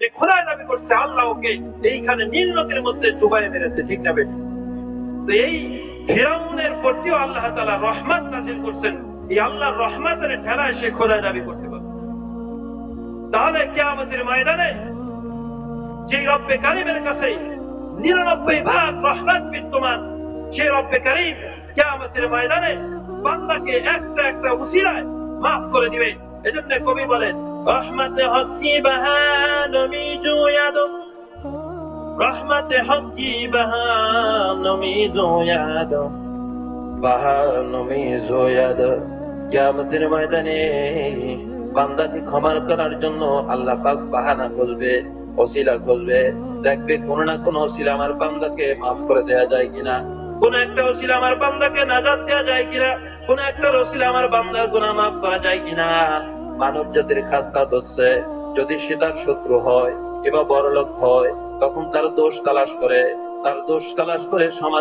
যে খোদায় দাবি করছে এইখানে নীল নদীর মধ্যে মেরেছে, ঠিক না তো এই প্রতিও আল্লাহ তাআলা রহমত নাজিল করছেন। এই ঠেলায় সে দাবি করতে পারছে। তাহলে ময়দানে যে রব্বে কাছে নিরানব্বই ভাগ রহমত বিদ্যমান, সেই রব্বে কারিম কিয়ামতের ময়দানে বান্দাকে একটা একটা উসিলায় মাফ করে দিবে। এজন্য কবি বলেন রহমতে হকি জুয়াদো রহমতে হকি বাহানমি জুয়াদো কিয়ামতের ময়দানে বান্দাকে ক্ষমা করার জন্য আল্লাহ পাক বাহানা খুঁজবে, ওসিলা খুঁজবে। দেখবে কোন না কোন ওসিলা আমার বান্দাকে মাফ করে দেয়া যায় কিনা। কোন একটা ওসিলা আমার বান্দাকে নাজাত দেয়া যায় কিনা। কোন একটা ওসিলা আমার বান্দার গুনাহ মাফ করা যায় কিনা। মানব জাতির খাসকাত হচ্ছে। যদি সে তার শত্রু হয় কিংবা বড়লোক হয়, তখন তার দোষ তালাশ করে। তার দোষ তালাশ করে সমাজ